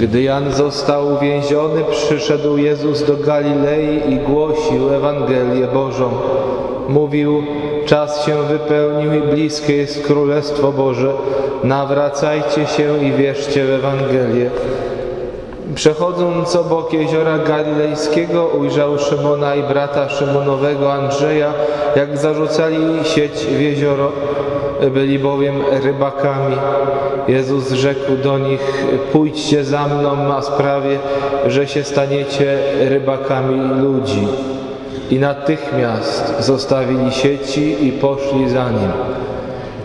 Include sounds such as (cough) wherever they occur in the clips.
Gdy Jan został uwięziony, przyszedł Jezus do Galilei i głosił Ewangelię Bożą. Mówił, czas się wypełnił i bliskie jest Królestwo Boże. Nawracajcie się i wierzcie w Ewangelię. Przechodząc obok jeziora Galilejskiego ujrzał Szymona i brata Szymonowego Andrzeja, jak zarzucali sieć w jezioro. Byli bowiem rybakami. Jezus rzekł do nich, pójdźcie za mną, a sprawię, że się staniecie rybakami ludzi. I natychmiast zostawili sieci i poszli za nim.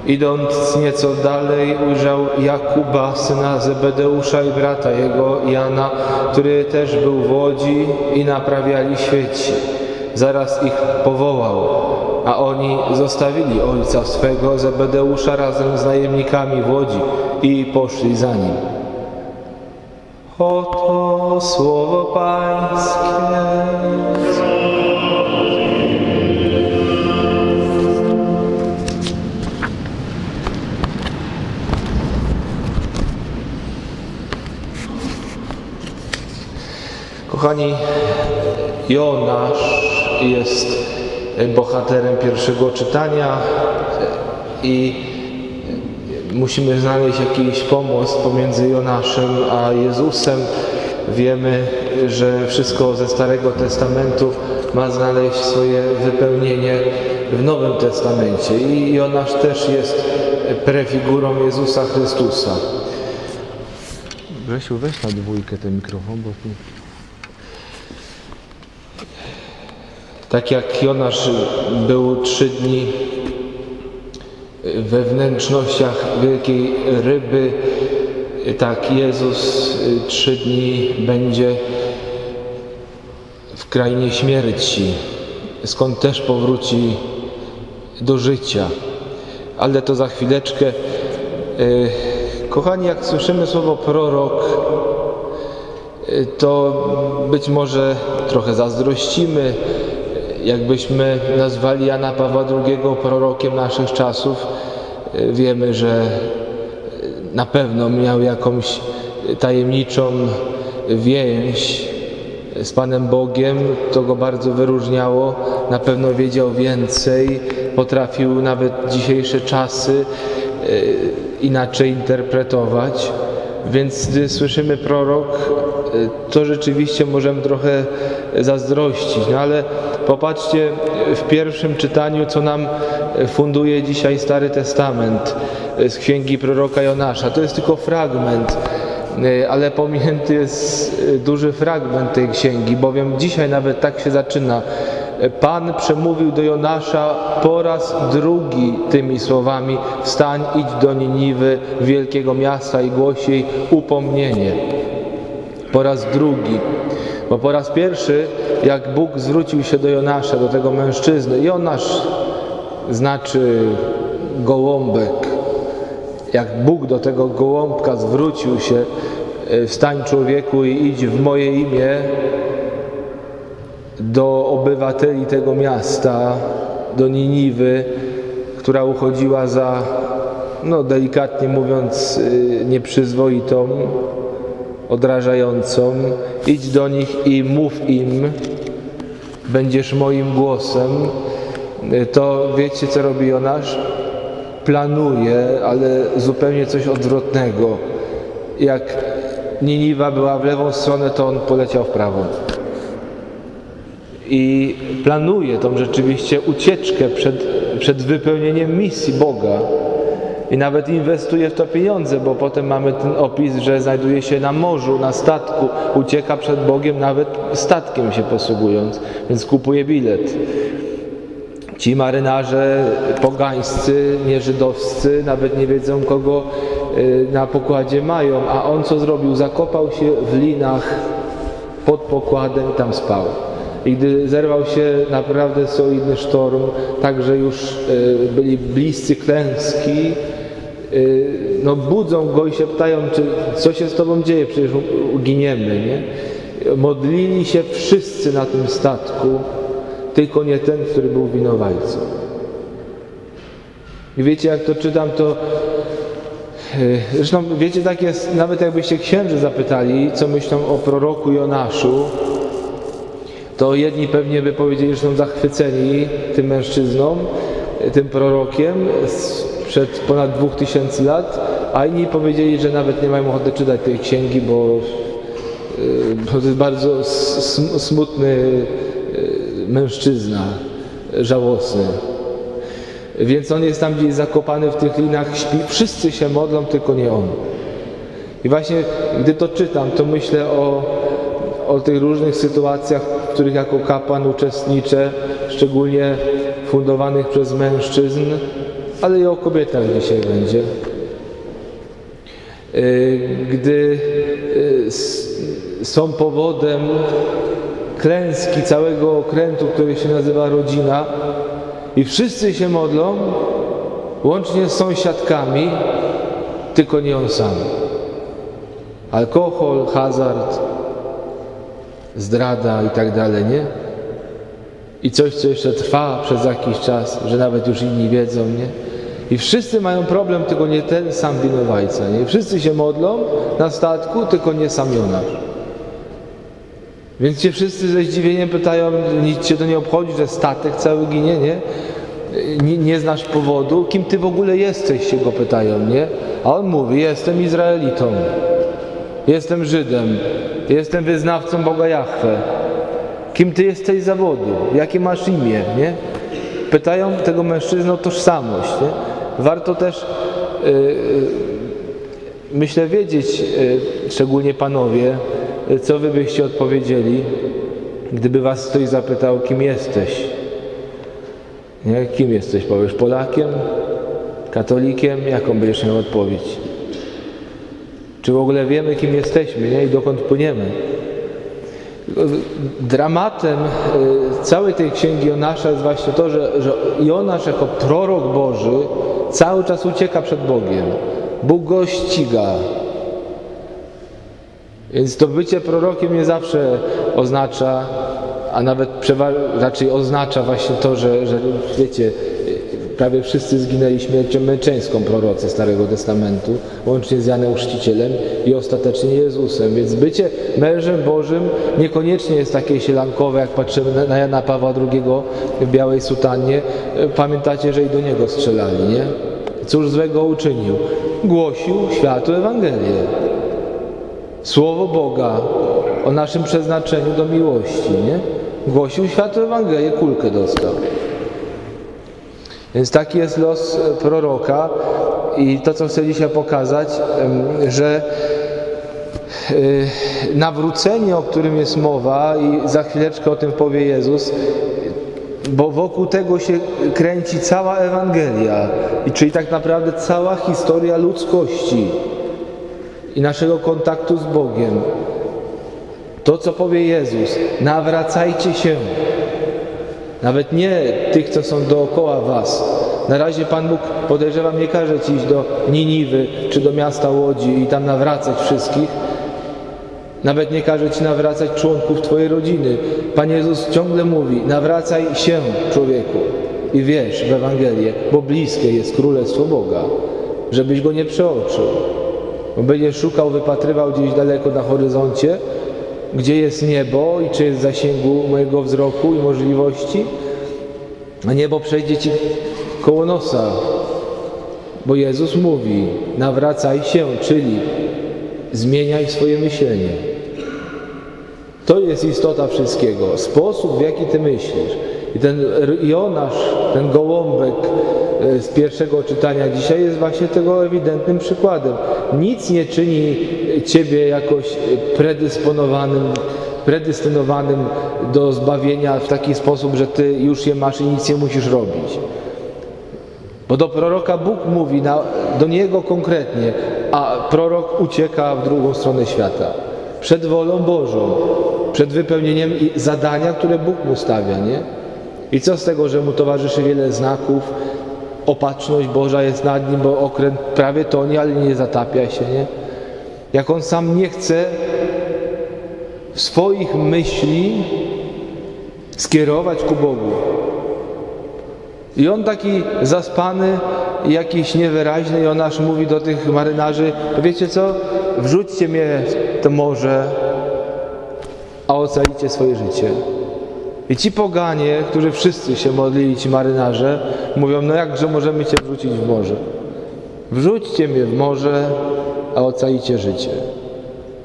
Idąc nieco dalej ujrzał Jakuba, syna Zebedeusza i brata jego Jana, który też był w łodzi i naprawiali świeci. Zaraz ich powołał, a oni zostawili ojca swego Zebedeusza razem z najemnikami w łodzi i poszli za nim. Oto słowo Pańskie. Kochani, Jonasz jest bohaterem pierwszego czytania i musimy znaleźć jakiś pomost pomiędzy Jonaszem a Jezusem. Wiemy, że wszystko ze Starego Testamentu ma znaleźć swoje wypełnienie w Nowym Testamencie i Jonasz też jest prefigurą Jezusa Chrystusa. Grzesiu, weź na dwójkę ten mikrofon, bo tu... Tak jak Jonasz był trzy dni we wnętrznościach wielkiej ryby, tak Jezus trzy dni będzie w krainie śmierci, skąd też powróci do życia. Ale to za chwileczkę. Kochani, jak słyszymy słowo prorok, to być może trochę zazdrościmy, jakbyśmy nazwali Jana Pawła II prorokiem naszych czasów, wiemy, że na pewno miał jakąś tajemniczą więź z Panem Bogiem, to go bardzo wyróżniało, na pewno wiedział więcej, potrafił nawet dzisiejsze czasy inaczej interpretować. Więc gdy słyszymy prorok, to rzeczywiście możemy trochę zazdrościć, no ale popatrzcie w pierwszym czytaniu, co nam funduje dzisiaj Stary Testament z księgi proroka Jonasza. To jest tylko fragment, ale pominięty jest duży fragment tej księgi, bowiem dzisiaj nawet tak się zaczyna. Pan przemówił do Jonasza po raz drugi tymi słowami: Wstań, idź do Niniwy, wielkiego miasta i jej upomnienie. Po raz drugi. Bo po raz pierwszy, jak Bóg zwrócił się do Jonasza, do tego mężczyzny, Jonasz znaczy gołąbek. Jak Bóg do tego gołąbka zwrócił się, wstań człowieku i idź w moje imię, do obywateli tego miasta, do Niniwy, która uchodziła za, no delikatnie mówiąc, nieprzyzwoitą, odrażającą. Idź do nich i mów im, będziesz moim głosem. To wiecie, co robi Jonasz? Planuje, ale zupełnie coś odwrotnego. Jak Niniwa była w lewą stronę, to on poleciał w prawą i planuje tą rzeczywiście ucieczkę przed, przed wypełnieniem misji Boga. I nawet inwestuje w to pieniądze, bo potem mamy ten opis, że znajduje się na morzu, na statku, ucieka przed Bogiem, nawet statkiem się posługując, więc kupuje bilet. Ci marynarze pogańscy, nieżydowscy, nawet nie wiedzą, kogo na pokładzie mają, a on co zrobił? Zakopał się w linach pod pokładem i tam spał. I gdy zerwał się naprawdę solidny sztorm, tak że już byli bliscy klęski, no budzą go i się pytają, czy co się z tobą dzieje, przecież uginiemy, nie? Modlili się wszyscy na tym statku, tylko nie ten, który był winowajcą. I wiecie, jak to czytam, to Zresztą wiecie, tak jest, nawet jakbyście księży zapytali, co myślą o proroku Jonaszu, to jedni pewnie by powiedzieli, że są zachwyceni tym mężczyzną, tym prorokiem sprzed ponad dwóch tysięcy lat, a inni powiedzieli, że nawet nie mają ochoty czytać tej księgi, bo, y, bo to jest bardzo smutny y, mężczyzna, żałosny. Więc on jest tam gdzieś zakopany w tych linach, śpi. Wszyscy się modlą, tylko nie on. I właśnie gdy to czytam, to myślę o, o tych różnych sytuacjach, w których jako kapłan uczestniczę, szczególnie fundowanych przez mężczyzn, ale i o kobietach dzisiaj będzie. Y, gdy y, są powodem klęski całego okrętu, który się nazywa rodzina, i wszyscy się modlą, łącznie z sąsiadkami, tylko nie on sam. Alkohol, hazard, zdrada i tak dalej, nie? I coś, co jeszcze trwa przez jakiś czas, że nawet już inni wiedzą, nie? I wszyscy mają problem, tylko nie ten sam winowajca, nie? Wszyscy się modlą na statku, tylko nie sam Jonasz. Więc cię wszyscy ze zdziwieniem pytają, nic cię to nie obchodzi, że statek cały ginie, nie? nie? Nie znasz powodu, kim ty w ogóle jesteś, się go pytają, nie? A on mówi, jestem Izraelitą, jestem Żydem, jestem wyznawcą Boga Jahwe. Kim ty jesteś zawodu? Jakie masz imię, nie? Pytają tego mężczyznę o tożsamość, nie? Warto też, yy, myślę, wiedzieć, yy, szczególnie panowie, co wy byście odpowiedzieli, gdyby was ktoś zapytał, kim jesteś? Nie? Kim jesteś? Powiesz Polakiem? Katolikiem? Jaką będziesz miał odpowiedź? Czy w ogóle wiemy, kim jesteśmy nie? i dokąd płyniemy? Dramatem y, całej tej księgi Jonasza jest właśnie to, że, że Jonasz jako prorok Boży cały czas ucieka przed Bogiem. Bóg go ściga, więc to bycie prorokiem nie zawsze oznacza, a nawet raczej oznacza właśnie to, że, że wiecie, prawie wszyscy zginęli śmiercią męczeńską prorocy Starego Testamentu, łącznie z Janem Chrzcicielem i ostatecznie Jezusem. Więc bycie mężem Bożym niekoniecznie jest takie sielankowe, jak patrzymy na Jana Pawła II w białej sutannie. Pamiętacie, że i do niego strzelali, nie? Cóż złego uczynił? Głosił światu Ewangelię. Słowo Boga o naszym przeznaczeniu do miłości, nie? Głosił światu Ewangelię, kulkę dostał. Więc taki jest los e, proroka i to, co chcę dzisiaj pokazać, że e, nawrócenie, o którym jest mowa i za chwileczkę o tym powie Jezus, bo wokół tego się kręci cała Ewangelia, i czyli tak naprawdę cała historia ludzkości i naszego kontaktu z Bogiem. To, co powie Jezus, nawracajcie się. Nawet nie tych, co są dookoła was. Na razie Pan Bóg, podejrzewam, nie każe ci iść do Niniwy czy do miasta Łodzi i tam nawracać wszystkich. Nawet nie każe ci nawracać członków Twojej rodziny. Pan Jezus ciągle mówi: nawracaj się, człowieku, i wierz w Ewangelię, bo bliskie jest Królestwo Boga, żebyś go nie przeoczył. Bo będzie szukał, wypatrywał gdzieś daleko na horyzoncie, gdzie jest niebo i czy jest w zasięgu mojego wzroku i możliwości, a niebo przejdzie ci koło nosa. Bo Jezus mówi, nawracaj się, czyli zmieniaj swoje myślenie. To jest istota wszystkiego. Sposób, w jaki ty myślisz. I ten Jonasz, ten gołąbek, z pierwszego czytania dzisiaj jest właśnie tego ewidentnym przykładem. Nic nie czyni Ciebie jakoś predysponowanym, predestynowanym do zbawienia w taki sposób, że Ty już je masz i nic nie musisz robić. Bo do proroka Bóg mówi, na, do niego konkretnie, a prorok ucieka w drugą stronę świata. Przed wolą Bożą, przed wypełnieniem zadania, które Bóg mu stawia, nie? I co z tego, że mu towarzyszy wiele znaków, opatrzność Boża jest nad nim, bo okręt prawie tonie, ale nie zatapia się, nie? Jak on sam nie chce swoich myśli skierować ku Bogu. I on taki zaspany jakiś niewyraźny. Jonasz mówi do tych marynarzy, wiecie co, wrzućcie mnie w to morze, a ocalicie swoje życie. I ci poganie, którzy wszyscy się modlili, ci marynarze, mówią, no jakże możemy Cię wrzucić w morze? Wrzućcie mnie w morze, a ocalicie życie.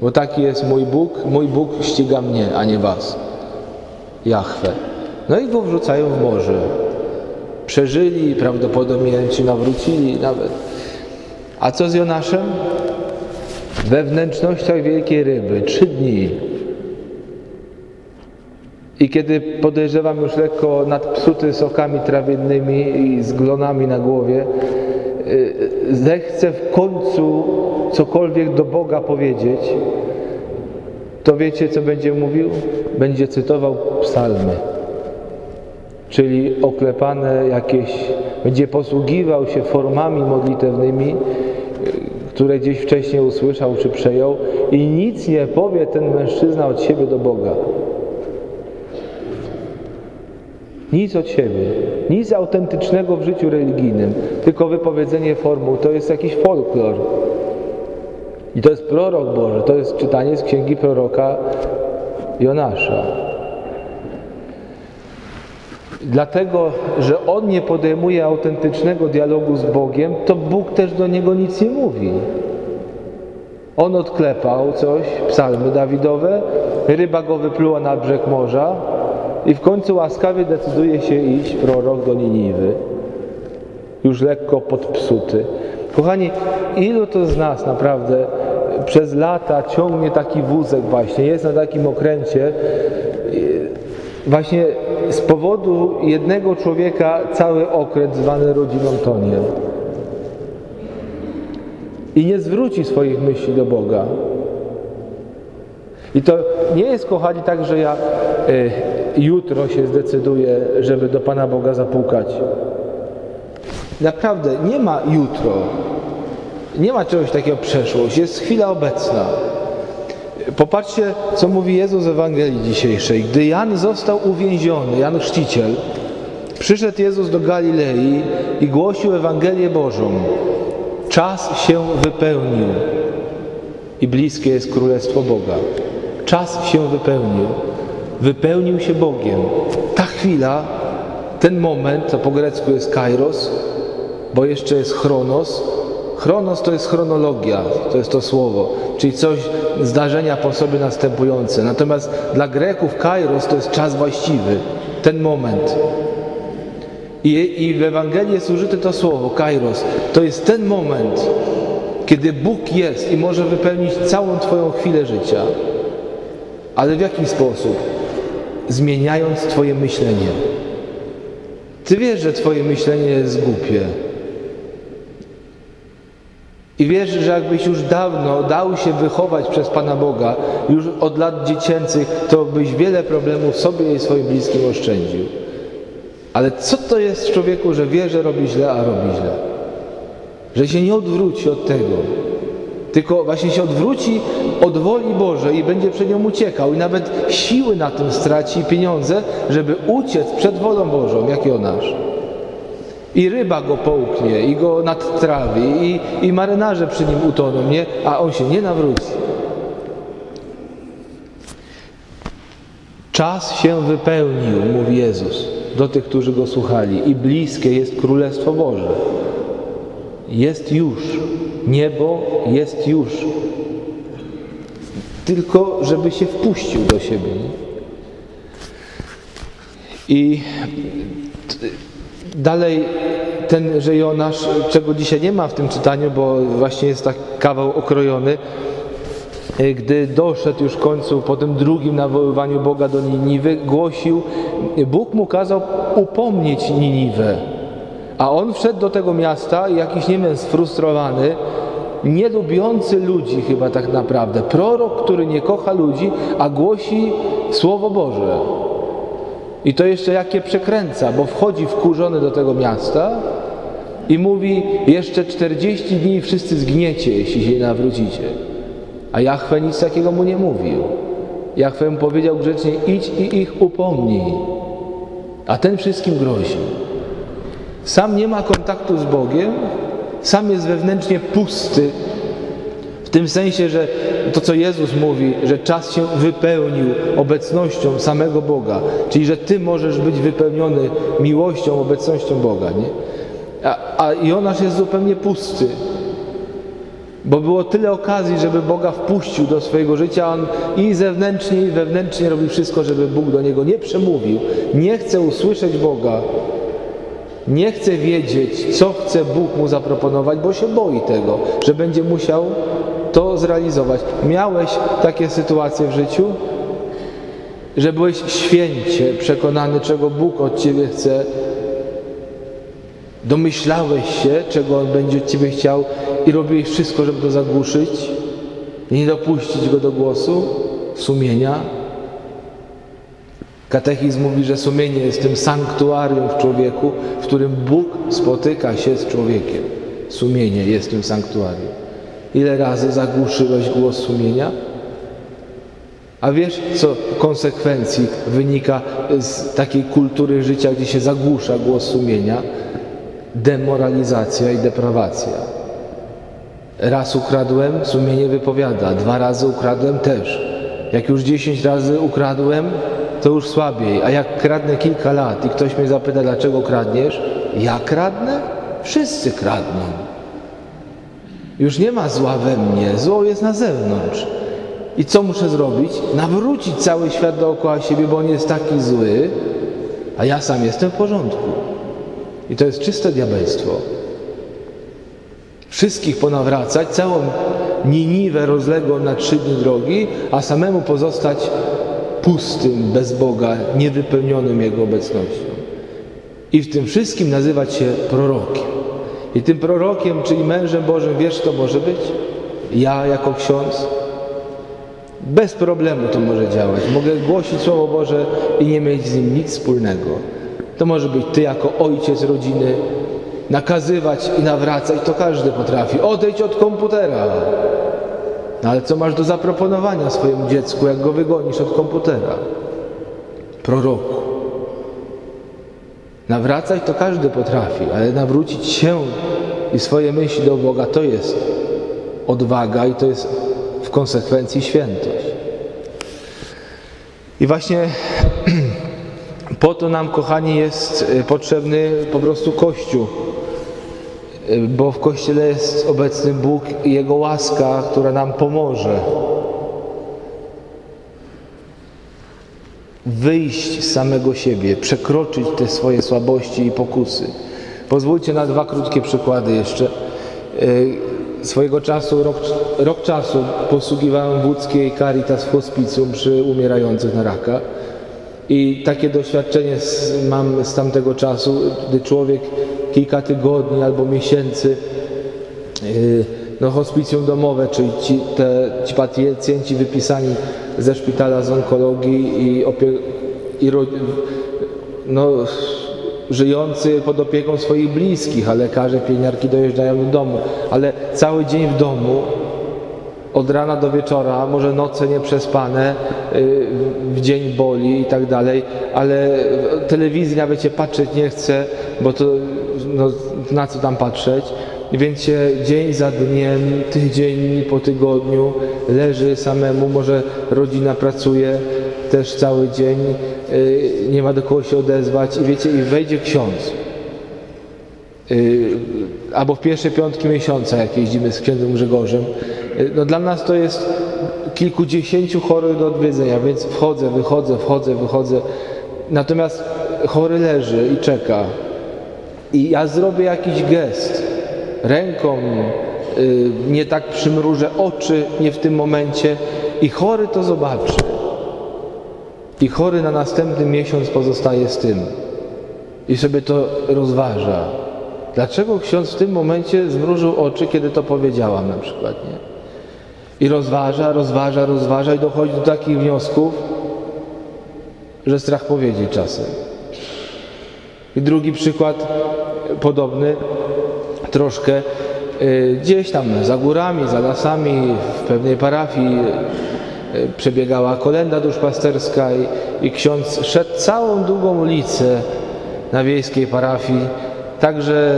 Bo taki jest mój Bóg, mój Bóg ściga mnie, a nie was. Jahwe. No i go wrzucają w morze. Przeżyli, prawdopodobnie ci nawrócili nawet. A co z Jonaszem? We wnętrznościach wielkiej ryby, trzy dni. I kiedy podejrzewam już lekko nadpsuty sokami trawiennymi i z glonami na głowie, y, zechce w końcu cokolwiek do Boga powiedzieć, to wiecie, co będzie mówił? Będzie cytował psalmy. Czyli oklepane jakieś, będzie posługiwał się formami modlitewnymi, y, które gdzieś wcześniej usłyszał czy przejął i nic nie powie ten mężczyzna od siebie do Boga. Nic od siebie, nic autentycznego w życiu religijnym, tylko wypowiedzenie formuł. To jest jakiś folklor. I to jest prorok Boży, to jest czytanie z księgi proroka Jonasza. Dlatego, że on nie podejmuje autentycznego dialogu z Bogiem, to Bóg też do niego nic nie mówi. On odklepał coś, psalmy Dawidowe, ryba go wypluła na brzeg morza, i w końcu łaskawie decyduje się iść prorok do Niniwy, już lekko podpsuty. Kochani, ilu to z nas naprawdę przez lata ciągnie taki wózek właśnie, jest na takim okręcie, właśnie z powodu jednego człowieka cały okręt zwany rodziną tonie. I nie zwróci swoich myśli do Boga. I to nie jest, kochani, tak, że ja y, jutro się zdecyduję, żeby do Pana Boga zapukać. Naprawdę, nie ma jutro. Nie ma czegoś takiego przeszłość. Jest chwila obecna. Popatrzcie, co mówi Jezus w Ewangelii dzisiejszej. Gdy Jan został uwięziony, Jan Chrzciciel, przyszedł Jezus do Galilei i głosił Ewangelię Bożą. Czas się wypełnił i bliskie jest Królestwo Boga. Czas się wypełnił. Wypełnił się Bogiem. Ta chwila, ten moment, to po grecku jest kairos, bo jeszcze jest chronos. Chronos to jest chronologia, to jest to słowo, czyli coś, zdarzenia po sobie następujące. Natomiast dla Greków kairos to jest czas właściwy, ten moment. I, I w Ewangelii jest użyte to słowo, kairos. To jest ten moment, kiedy Bóg jest i może wypełnić całą Twoją chwilę życia. Ale w jaki sposób? Zmieniając Twoje myślenie. Ty wiesz, że Twoje myślenie jest głupie. I wiesz, że jakbyś już dawno dał się wychować przez Pana Boga, już od lat dziecięcych, to byś wiele problemów sobie i swoim bliskim oszczędził. Ale co to jest w człowieku, że wie, że robi źle, a robi źle? Że się nie odwróci od tego, tylko właśnie się odwróci od woli Bożej i będzie przed nią uciekał i nawet siły na tym straci pieniądze, żeby uciec przed wolą Bożą, jak Jonasz. I ryba go połknie, i go nadtrawi, i, i marynarze przy nim utoną, nie? a on się nie nawróci. Czas się wypełnił, mówi Jezus do tych, którzy go słuchali, i bliskie jest Królestwo Boże. Jest już. Niebo jest już. Tylko, żeby się wpuścił do siebie. I dalej ten, że Jonasz, czego dzisiaj nie ma w tym czytaniu, bo właśnie jest tak kawał okrojony, gdy doszedł już w końcu po tym drugim nawoływaniu Boga do Niniwy, głosił, Bóg mu kazał upomnieć Niniwę. A on wszedł do tego miasta jakiś, nie wiem, sfrustrowany, nie lubiący ludzi chyba tak naprawdę. Prorok, który nie kocha ludzi, a głosi Słowo Boże. I to jeszcze jakie przekręca, bo wchodzi wkurzony do tego miasta i mówi jeszcze 40 dni wszyscy zgniecie, jeśli się nawrócicie. A Jachwę nic takiego mu nie mówił. Jachwę mu powiedział grzecznie idź i ich upomnij. A ten wszystkim grozi. Sam nie ma kontaktu z Bogiem, sam jest wewnętrznie pusty. W tym sensie, że to, co Jezus mówi, że czas się wypełnił obecnością samego Boga, czyli że Ty możesz być wypełniony miłością, obecnością Boga, nie? A, a Jonasz jest zupełnie pusty. Bo było tyle okazji, żeby Boga wpuścił do swojego życia, on i zewnętrznie, i wewnętrznie robi wszystko, żeby Bóg do niego nie przemówił. Nie chce usłyszeć Boga, nie chce wiedzieć, co chce Bóg mu zaproponować, bo się boi tego, że będzie musiał to zrealizować. Miałeś takie sytuacje w życiu, że byłeś święcie przekonany, czego Bóg od ciebie chce. Domyślałeś się, czego On będzie od ciebie chciał i robiłeś wszystko, żeby to zagłuszyć i nie dopuścić go do głosu, sumienia. Katechizm mówi, że sumienie jest tym sanktuarium w człowieku, w którym Bóg spotyka się z człowiekiem. Sumienie jest tym sanktuarium. Ile razy zagłuszyłeś głos sumienia? A wiesz, co konsekwencji wynika z takiej kultury życia, gdzie się zagłusza głos sumienia? Demoralizacja i deprawacja. Raz ukradłem, sumienie wypowiada. Dwa razy ukradłem też. Jak już dziesięć razy ukradłem, to już słabiej. A jak kradnę kilka lat i ktoś mnie zapyta, dlaczego kradniesz? Ja kradnę? Wszyscy kradną. Już nie ma zła we mnie, zło jest na zewnątrz. I co muszę zrobić? Nawrócić cały świat dookoła siebie, bo on jest taki zły, a ja sam jestem w porządku. I to jest czyste diabelstwo. Wszystkich ponawracać, całą Niniwę rozległą na trzy dni drogi, a samemu pozostać pustym, bez Boga, niewypełnionym Jego obecnością. I w tym wszystkim nazywać się prorokiem. I tym prorokiem, czyli mężem Bożym, wiesz, to może być? Ja jako ksiądz? Bez problemu to może działać. Mogę głosić Słowo Boże i nie mieć z nim nic wspólnego. To może być Ty jako ojciec rodziny, nakazywać i nawracać, to każdy potrafi. Odejdź od komputera. No ale co masz do zaproponowania swojemu dziecku, jak go wygonisz od komputera? Proroku. Nawracać to każdy potrafi, ale nawrócić się i swoje myśli do Boga to jest odwaga i to jest w konsekwencji świętość. I właśnie (clears throat) po to nam, kochani, jest potrzebny po prostu Kościół bo w Kościele jest obecny Bóg i Jego łaska, która nam pomoże wyjść z samego siebie, przekroczyć te swoje słabości i pokusy. Pozwólcie na dwa krótkie przykłady jeszcze. Swojego czasu, rok, rok czasu posługiwałem w łódzkiej Caritas w hospicjum przy umierających na raka. I takie doświadczenie mam z tamtego czasu, gdy człowiek tygodni albo miesięcy yy, no, hospicjum domowe, czyli ci, te, ci pacjenci wypisani ze szpitala z onkologii i, i no, żyjący pod opieką swoich bliskich, a lekarze, pielęgniarki dojeżdżają do domu, ale cały dzień w domu, od rana do wieczora, może noce nieprzespane, yy, w dzień boli i tak dalej, ale telewizji nawet się patrzeć nie chce, bo to no, na co tam patrzeć. Więc się dzień za dniem, tydzień po tygodniu leży samemu, może rodzina pracuje też cały dzień, yy, nie ma do kogo się odezwać i wiecie, i wejdzie ksiądz. Yy, albo w pierwsze piątki miesiąca, jak jeździmy z księdzem Grzegorzem. Yy, no dla nas to jest kilkudziesięciu chorych do odwiedzenia, więc wchodzę, wychodzę, wchodzę, wychodzę. Natomiast chory leży i czeka. I ja zrobię jakiś gest ręką, yy, nie tak przymrużę oczy, nie w tym momencie i chory to zobaczy. I chory na następny miesiąc pozostaje z tym i sobie to rozważa. Dlaczego ksiądz w tym momencie zmrużył oczy, kiedy to powiedziałam na przykład, nie? I rozważa, rozważa, rozważa i dochodzi do takich wniosków, że strach powiedzieć czasem. I drugi przykład podobny, troszkę y, gdzieś tam za górami, za lasami, w pewnej parafii y, przebiegała kolenda duszpasterska i, i ksiądz szedł całą długą ulicę na wiejskiej parafii tak że,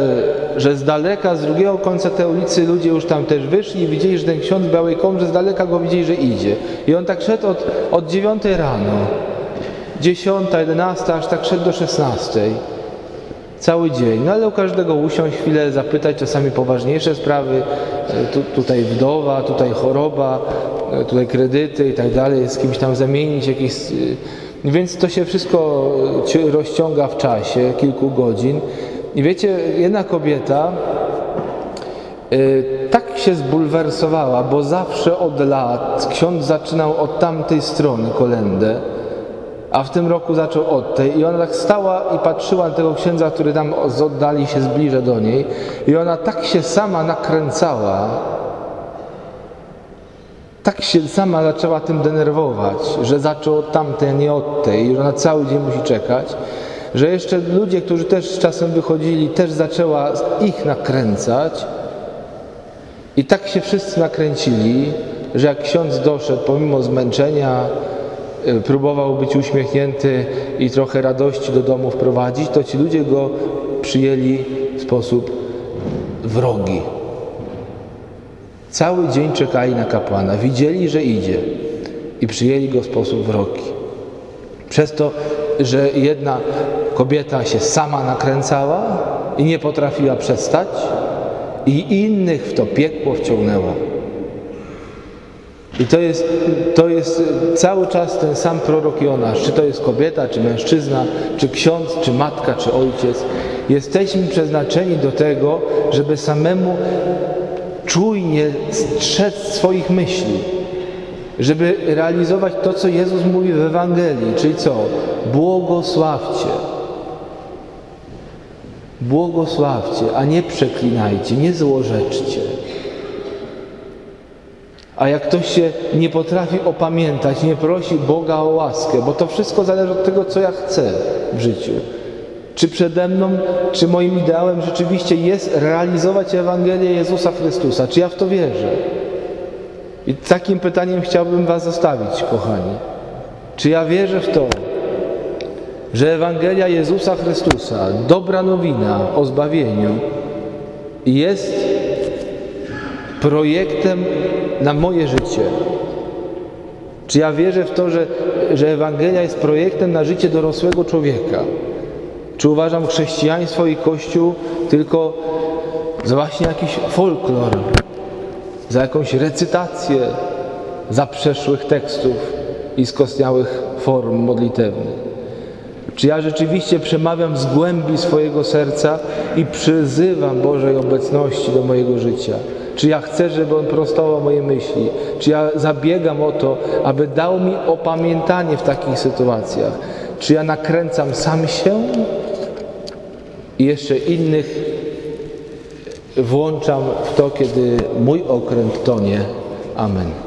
że z daleka, z drugiego końca tej ulicy ludzie już tam też wyszli i widzieli, że ten ksiądz w białej komrze z daleka go widzieli, że idzie. I on tak szedł od, od 9 rano, 10, 11, aż tak szedł do 16. Cały dzień. No ale u każdego usiąść, chwilę zapytać, czasami poważniejsze sprawy. E, Tu, tutaj wdowa, tutaj choroba, e, tutaj kredyty i tak dalej, z kimś tam zamienić jakieś... e, Więc to się wszystko ci- rozciąga w czasie, kilku godzin. I wiecie, jedna kobieta tak się zbulwersowała, bo zawsze od lat ksiądz zaczynał od tamtej strony kolendę, a w tym roku zaczął od tej. I ona tak stała i patrzyła na tego księdza, który tam z oddali się zbliża do niej. I ona tak się sama nakręcała, tak się sama zaczęła tym denerwować, że zaczął od tamtej, nie od tej. I że ona cały dzień musi czekać, że jeszcze ludzie, którzy też czasem wychodzili, też zaczęła ich nakręcać. I tak się wszyscy nakręcili, że jak ksiądz doszedł, pomimo zmęczenia, próbował być uśmiechnięty i trochę radości do domu wprowadzić, to ci ludzie go przyjęli w sposób wrogi. Cały dzień czekali na kapłana, widzieli, że idzie i przyjęli go w sposób wrogi. Przez to, że jedna kobieta się sama nakręcała i nie potrafiła przestać, i innych w to piekło wciągnęła. I to jest, to jest cały czas ten sam prorok Jonasz, czy to jest kobieta, czy mężczyzna, czy ksiądz, czy matka, czy ojciec. Jesteśmy przeznaczeni do tego, żeby samemu czujnie strzec swoich myśli, żeby realizować to, co Jezus mówi w Ewangelii, czyli co? Błogosławcie. Błogosławcie, a nie przeklinajcie, nie złorzeczcie. A jak ktoś się nie potrafi opamiętać, nie prosi Boga o łaskę, bo to wszystko zależy od tego, co ja chcę w życiu. Czy przede mną, czy moim ideałem rzeczywiście jest realizować Ewangelię Jezusa Chrystusa? Czy ja w to wierzę? I takim pytaniem chciałbym Was zostawić, kochani. Czy ja wierzę w to, że Ewangelia Jezusa Chrystusa, dobra nowina o zbawieniu, jest projektem na moje życie? Czy ja wierzę w to, że, że Ewangelia jest projektem na życie dorosłego człowieka? Czy uważam chrześcijaństwo i Kościół tylko za właśnie jakiś folklor, za jakąś recytację zaprzeszłych tekstów i skostniałych form modlitewnych? Czy ja rzeczywiście przemawiam z głębi swojego serca i przyzywam Bożej obecności do mojego życia? Czy ja chcę, żeby On prostował moje myśli? Czy ja zabiegam o to, aby dał mi opamiętanie w takich sytuacjach? Czy ja nakręcam sam się i jeszcze innych włączam w to, kiedy mój okręt tonie? Amen.